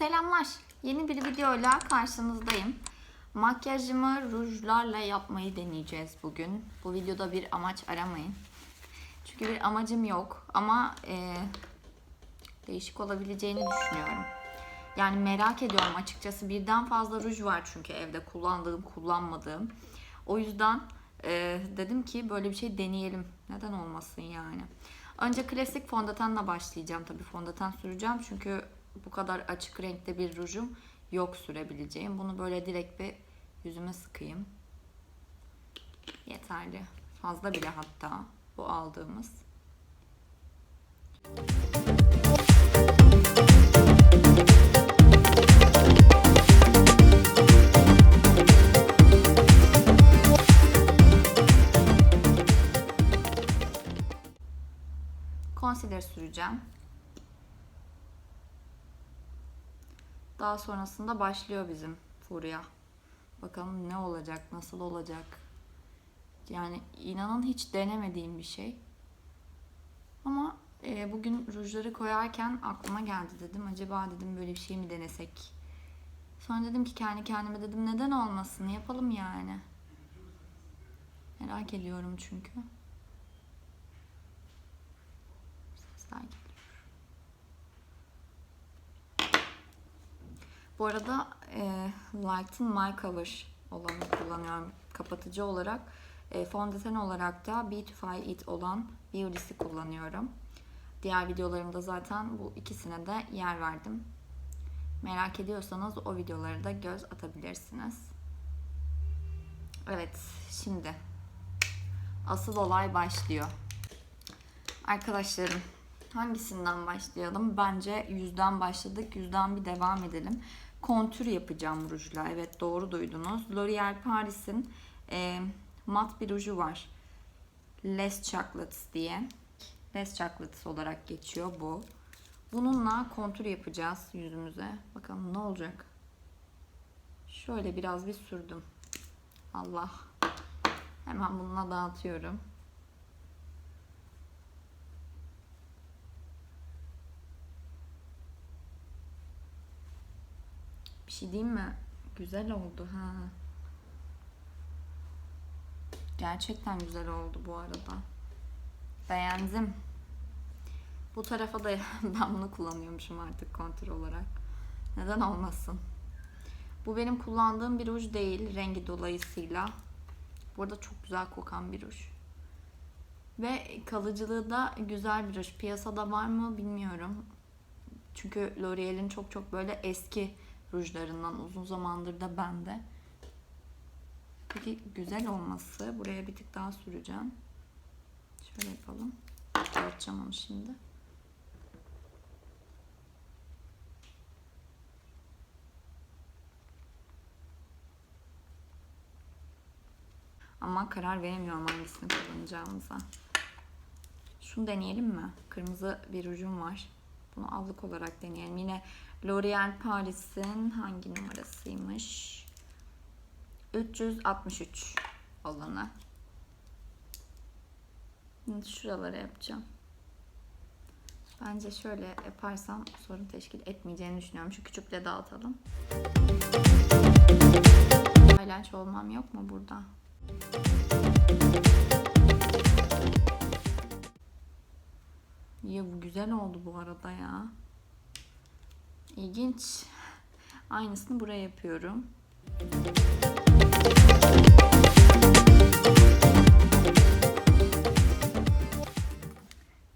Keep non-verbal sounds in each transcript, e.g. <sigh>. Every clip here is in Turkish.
Selamlar. Yeni bir videoyla karşınızdayım. Makyajımı rujlarla yapmayı deneyeceğiz bugün. Bu videoda bir amaç aramayın. Çünkü bir amacım yok ama e, değişik olabileceğini düşünüyorum. Yani merak ediyorum açıkçası. Birden fazla ruj var çünkü evde kullandığım, kullanmadığım. O yüzden e, dedim ki böyle bir şey deneyelim. Neden olmasın yani. Önce klasik fondötenle başlayacağım. Tabii fondöten süreceğim çünkü bu kadar açık renkte bir rujum yok sürebileceğim. Bunu böyle direkt bir yüzüme sıkayım. Yeterli. Fazla bile hatta bu aldığımız. Concealer süreceğim. Daha sonrasında başlıyor bizim furya. Bakalım ne olacak, nasıl olacak. Yani inanın hiç denemediğim bir şey. Ama e, bugün rujları koyarken aklıma geldi dedim. Acaba dedim böyle bir şey mi denesek? Sonra dedim ki kendi kendime dedim neden olmasın yapalım yani. Merak ediyorum çünkü. Sesler geliyor. Bu arada e, Light'ın My Cover olanı kullanıyorum kapatıcı olarak. E, fondöten olarak da Beautify It olan Beauty'si kullanıyorum. Diğer videolarımda zaten bu ikisine de yer verdim. Merak ediyorsanız o videoları da göz atabilirsiniz. Evet, şimdi asıl olay başlıyor. Arkadaşlarım, hangisinden başlayalım? Bence yüzden başladık, yüzden bir devam edelim. Kontür yapacağım rujla. Evet doğru duydunuz. L'Oreal Paris'in e, mat bir ruju var. Les Chocolates diye. Les Chocolates olarak geçiyor bu. Bununla kontür yapacağız yüzümüze. Bakalım ne olacak. Şöyle biraz bir sürdüm. Allah. Hemen bununla dağıtıyorum. Bir şey diyeyim mi? Güzel oldu ha. Gerçekten güzel oldu bu arada. Beğendim. Bu tarafa da <laughs> ben bunu kullanıyormuşum artık kontür olarak. Neden olmasın? Bu benim kullandığım bir ruj değil rengi dolayısıyla. Bu arada çok güzel kokan bir ruj. Ve kalıcılığı da güzel bir ruj. Piyasada var mı bilmiyorum. Çünkü L'Oreal'in çok çok böyle eski rujlarından uzun zamandır da bende. Peki güzel olması. Buraya bir tık daha süreceğim. Şöyle yapalım. Dağıtacağım şimdi. Ama karar veremiyorum hangisini kullanacağımıza. Şunu deneyelim mi? Kırmızı bir rujum var. Bunu allık olarak deneyelim. Yine L'Oreal Paris'in hangi numarasıymış? 363 olanı. Şimdi şuralara yapacağım. Bence şöyle yaparsam sorun teşkil etmeyeceğini düşünüyorum. Şu küçükle dağıtalım. Highlight olmam yok mu burada? Ya bu güzel oldu bu arada ya. İlginç. Aynısını buraya yapıyorum.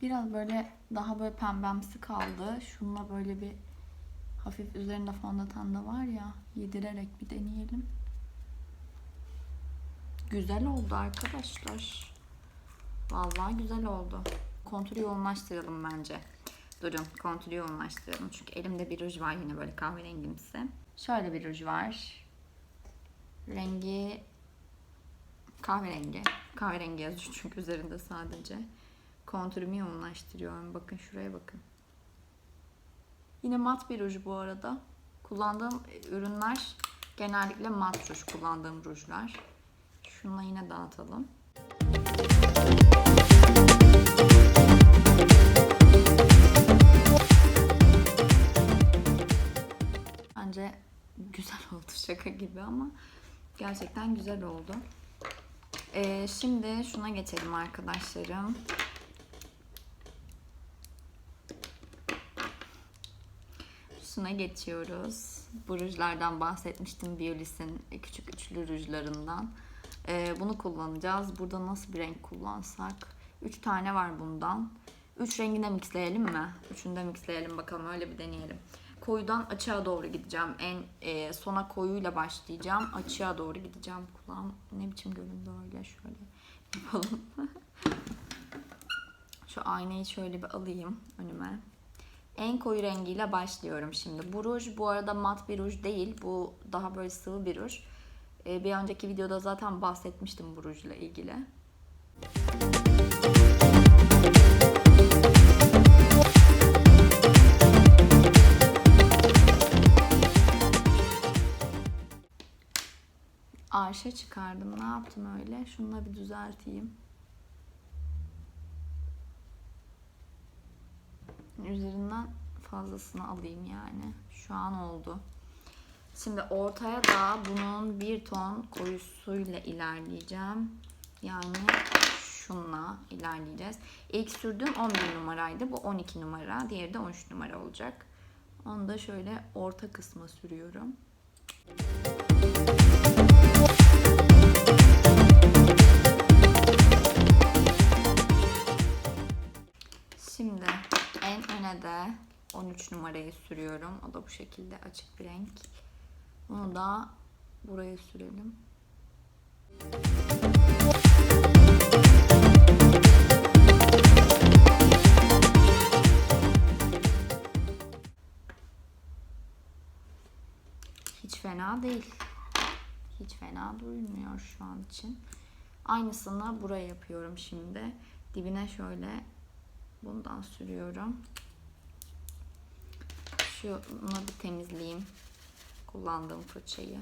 Biraz böyle daha böyle pembemsi kaldı. Şununla böyle bir hafif üzerinde fondöten de var ya yedirerek bir deneyelim. Güzel oldu arkadaşlar. Vallahi güzel oldu. Kontürü yoğunlaştıralım bence. Durun kontürü yoğunlaştıralım. Çünkü elimde bir ruj var yine böyle kahverengimsi. Şöyle bir ruj var. Rengi kahverengi. Kahverengi yazıyor çünkü üzerinde sadece. Kontürümü yoğunlaştırıyorum. Bakın şuraya bakın. Yine mat bir ruj bu arada. Kullandığım ürünler genellikle mat ruj kullandığım rujlar. Şununla yine dağıtalım. Bence güzel <laughs> oldu şaka gibi ama gerçekten güzel oldu. Ee, şimdi şuna geçelim arkadaşlarım. Şuna geçiyoruz. Bu rujlardan bahsetmiştim. Biolis'in küçük üçlü rujlarından. Ee, bunu kullanacağız. Burada nasıl bir renk kullansak? Üç tane var bundan. Üç rengine mixleyelim mi? Üçünü de mixleyelim bakalım. Öyle bir deneyelim. Koyudan açığa doğru gideceğim. En e, sona koyuyla başlayacağım. Açığa doğru gideceğim. Kulağım ne biçim göründü öyle şöyle yapalım. <laughs> Şu aynayı şöyle bir alayım önüme. En koyu rengiyle başlıyorum şimdi. Bu ruj bu arada mat bir ruj değil. Bu daha böyle sıvı bir ruj. Ee, bir önceki videoda zaten bahsetmiştim bu rujla ilgili. Arşa çıkardım. Ne yaptım öyle? Şununla bir düzelteyim. Üzerinden fazlasını alayım yani. Şu an oldu. Şimdi ortaya da bunun bir ton koyusuyla ilerleyeceğim. Yani şunla ilerleyeceğiz. İlk sürdüğüm 11 numaraydı. Bu 12 numara. Diğeri de 13 numara olacak. Onu da şöyle orta kısma sürüyorum. Şimdi de 13 numarayı sürüyorum. O da bu şekilde açık bir renk. Bunu da buraya sürelim. Hiç fena değil. Hiç fena durmuyor şu an için. Aynısını buraya yapıyorum şimdi. Dibine şöyle bundan sürüyorum. Şunu bir temizleyeyim. Kullandığım fırçayı.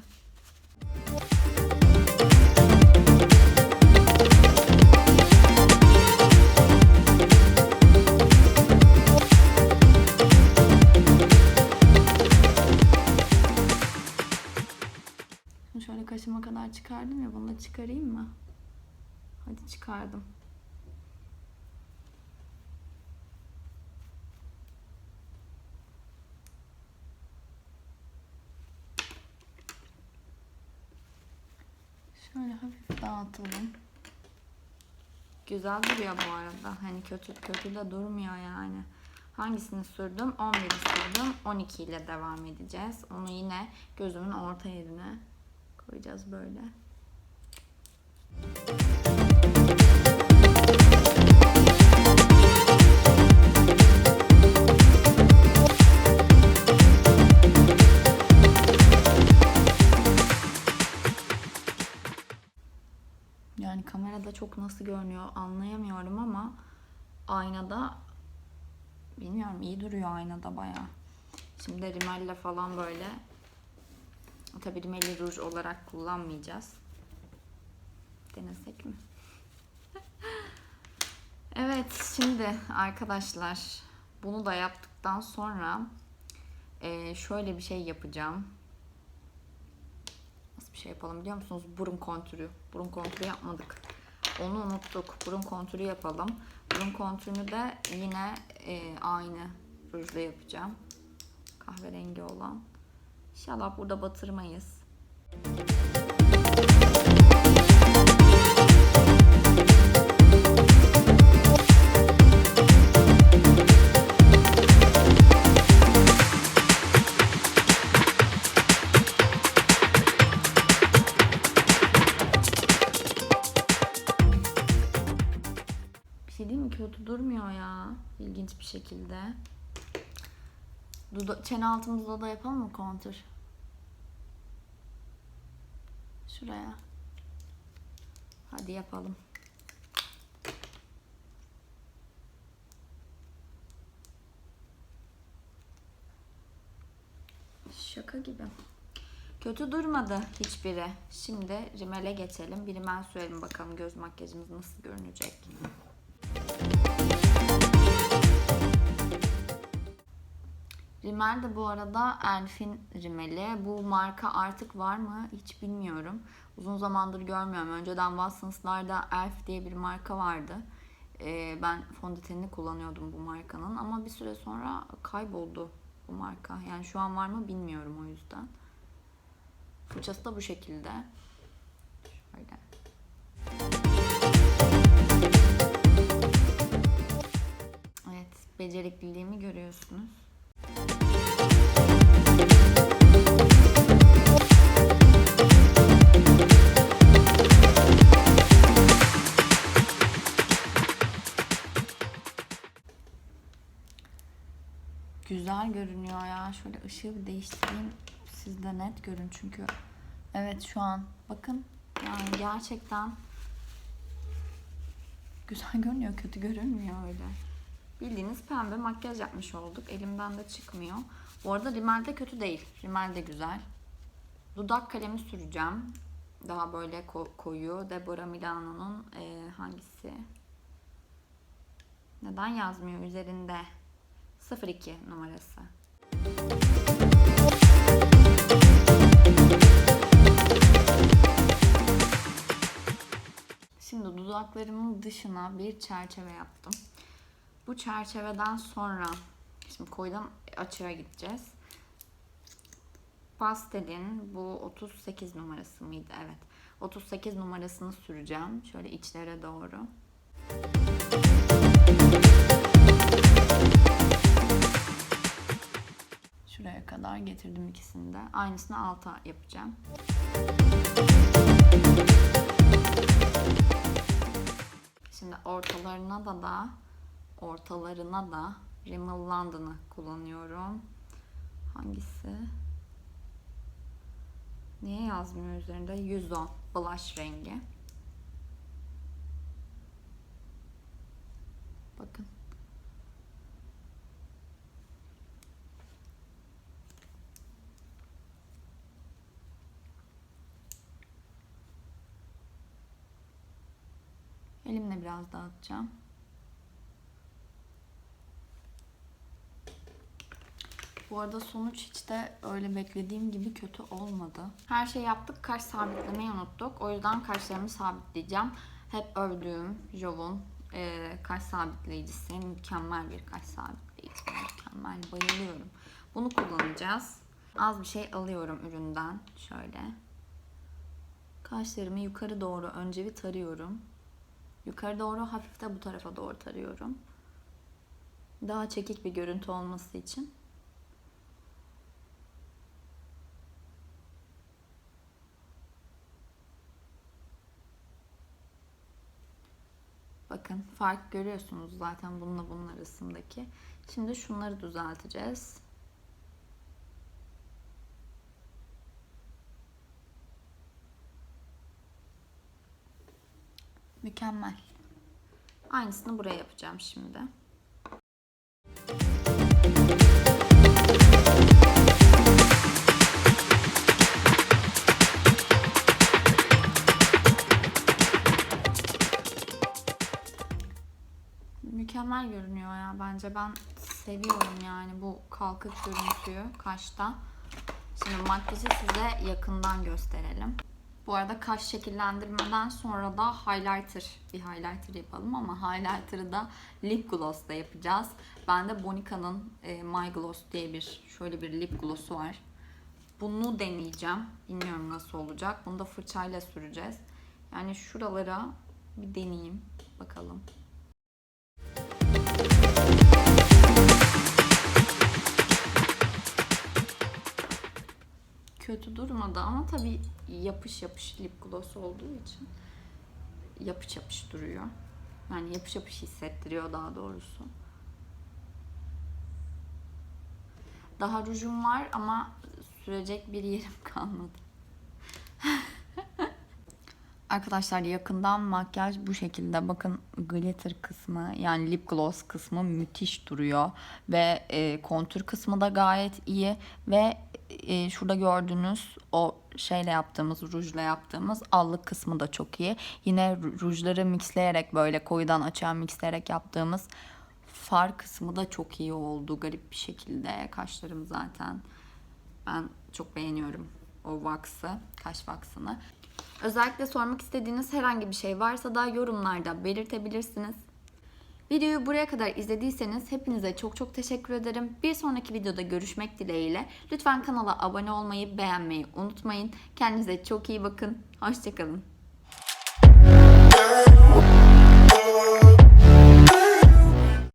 Şöyle kaşıma kadar çıkardım ya bunu da çıkarayım mı? Hadi çıkardım. Şöyle hafif dağıtalım. Güzel duruyor bu arada. Hani kötü kötü de durmuyor yani. Hangisini sürdüm? 11'i sürdüm. 12 ile devam edeceğiz. Onu yine gözümün orta yerine koyacağız böyle. Yani çok nasıl görünüyor anlayamıyorum ama aynada bilmiyorum iyi duruyor aynada baya. Şimdi rimelle falan böyle tabi rimeli ruj olarak kullanmayacağız. Denesek mi? <laughs> evet şimdi arkadaşlar bunu da yaptıktan sonra eee, şöyle bir şey yapacağım. Nasıl bir şey yapalım biliyor musunuz? Burun kontürü. Burun kontürü yapmadık. Onu unuttuk. Burun kontürü yapalım. Burun kontürünü de yine e, aynı rujla yapacağım. Kahverengi olan. İnşallah burada batırmayız. Bir şekilde. Duda çene altımızda da yapalım mı kontür? Şuraya. Hadi yapalım. Şaka gibi. Kötü durmadı hiçbiri. Şimdi rimele geçelim. Bir rimel sürelim bakalım göz makyajımız nasıl görünecek. Rimel de bu arada Elf'in rimeli. Bu marka artık var mı hiç bilmiyorum. Uzun zamandır görmüyorum. Önceden Watsons'larda Elf diye bir marka vardı. Ee, ben fondötenini kullanıyordum bu markanın ama bir süre sonra kayboldu bu marka. Yani şu an var mı bilmiyorum o yüzden. Fırçası da bu şekilde. Şöyle. Evet, becerikliliğimi görüyorsunuz. Güzel görünüyor ya. Şöyle ışığı bir değiştireyim. Siz de net görün çünkü. Evet şu an. Bakın. Yani gerçekten güzel görünüyor. Kötü görünmüyor öyle. Bildiğiniz pembe makyaj yapmış olduk. Elimden de çıkmıyor. Bu arada rimel de kötü değil. Rimel de güzel. Dudak kalemi süreceğim. Daha böyle ko- koyu. Deborah Milano'nun e, hangisi? Neden yazmıyor üzerinde? 02 numarası. Şimdi dudaklarımın dışına bir çerçeve yaptım. Bu çerçeveden sonra şimdi koydan açığa gideceğiz. Pastelin bu 38 numarası mıydı? Evet. 38 numarasını süreceğim. Şöyle içlere doğru. Şuraya kadar getirdim ikisini de. Aynısını alta yapacağım. Şimdi ortalarına da da ortalarına da Rimmel London'ı kullanıyorum. Hangisi? Niye yazmıyor üzerinde? 110 blush rengi. Bakın. Elimle biraz dağıtacağım. Bu arada sonuç hiç de öyle beklediğim gibi kötü olmadı. Her şey yaptık. Kaş sabitlemeyi unuttuk. O yüzden kaşlarımı sabitleyeceğim. Hep övdüğüm Jov'un e, kaş sabitleyicisi. Mükemmel bir kaş sabitleyici. Mükemmel. Bayılıyorum. Bunu kullanacağız. Az bir şey alıyorum üründen. Şöyle. Kaşlarımı yukarı doğru önce bir tarıyorum. Yukarı doğru hafif de bu tarafa doğru tarıyorum. Daha çekik bir görüntü olması için. Bakın fark görüyorsunuz zaten bununla bunun arasındaki. Şimdi şunları düzelteceğiz. Mükemmel. Aynısını buraya yapacağım şimdi. Mükemmel görünüyor ya bence ben seviyorum yani bu kalkık görüntüyü kaşta. Şimdi makyajı size yakından gösterelim. Bu arada kaş şekillendirmeden sonra da highlighter, bir highlighter yapalım ama highlighter'ı da lip gloss da yapacağız. Bende Bonica'nın e, My Gloss diye bir şöyle bir lip gloss'u var. Bunu deneyeceğim. Bilmiyorum nasıl olacak. Bunu da fırçayla süreceğiz. Yani şuralara bir deneyeyim. Bakalım. Kötü durmadı ama tabii yapış yapış lip gloss olduğu için yapış yapış duruyor. Yani yapış yapış hissettiriyor daha doğrusu. Daha rujum var ama sürecek bir yerim <laughs> kalmadı. Arkadaşlar yakından makyaj bu şekilde. Bakın glitter kısmı yani lip gloss kısmı müthiş duruyor. Ve e, kontür kısmı da gayet iyi. Ve e, şurada gördüğünüz o şeyle yaptığımız, rujla yaptığımız allık kısmı da çok iyi. Yine rujları mixleyerek böyle koyudan açığa mixleyerek yaptığımız far kısmı da çok iyi oldu garip bir şekilde. Kaşlarım zaten. Ben çok beğeniyorum o wax'ı, kaş wax'ını. Özellikle sormak istediğiniz herhangi bir şey varsa da yorumlarda belirtebilirsiniz. Videoyu buraya kadar izlediyseniz hepinize çok çok teşekkür ederim. Bir sonraki videoda görüşmek dileğiyle. Lütfen kanala abone olmayı, beğenmeyi unutmayın. Kendinize çok iyi bakın. Hoşçakalın.